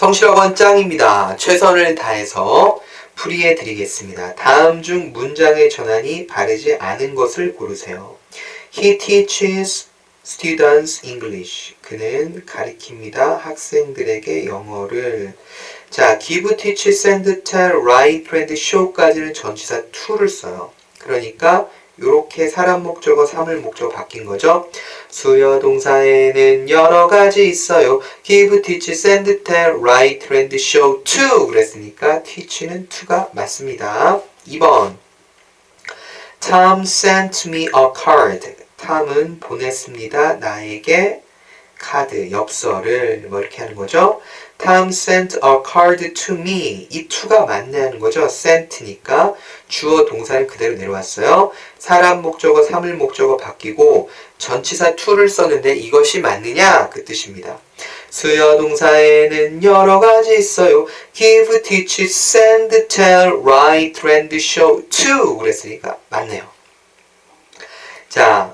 성실학원 짱입니다. 최선을 다해서 풀이해 드리겠습니다. 다음 중 문장의 전환이 바르지 않은 것을 고르세요. He teaches students English. 그는 가리킵니다. 학생들에게 영어를. 자, give, teach, send, tell, write, and show까지는 전치사 to를 써요. 그러니까 이렇게 사람 목적어, 사물 목적어 바뀐 거죠. 수요 동사에는 여러 가지 있어요. give, teach, send, tell, write, and show to 그랬으니까 teach는 to가 맞습니다. 2번 Tom sent me a card. 탐은 보냈습니다. 나에게 카드, 엽서를 뭐 이렇게 하는 거죠. Tom sent a card to me. 이 to가 맞냐는 거죠. sent니까 주어 동사는 그대로 내려왔어요. 사람 목적어, 사물 목적어 바뀌고 전치사 to를 썼는데 이것이 맞느냐? 그 뜻입니다. 수요 동사에는 여러 가지 있어요. give, teach, send, tell, write, and show to 그랬으니까 맞네요. 자,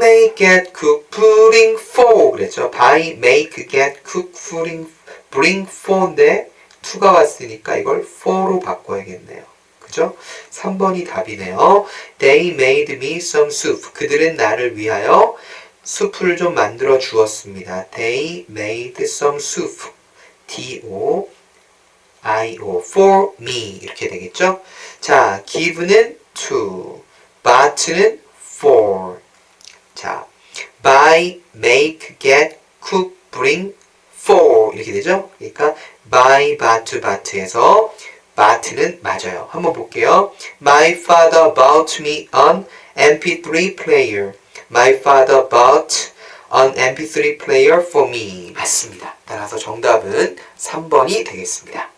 make, get, cook, bring, for 그랬죠. buy, make, get, cook, bring, bring for인데 to가 왔으니까 이걸 for로 바꿔야겠네요. 그죠? 3번이 답이네요. They made me some soup. 그들은 나를 위하여 숲을 좀 만들어 주었습니다. They made some soup. D-O I-O for me 이렇게 되겠죠? 자, give는 to, but는 for. 자, buy, make, get, cook, bring, for 이렇게 되죠? 그러니까 buy, but, but에서 but는 맞아요. 한번 볼게요. My father bought me an MP3 player. My father bought an MP3 player for me. 맞습니다. 따라서 정답은 3번이 되겠습니다.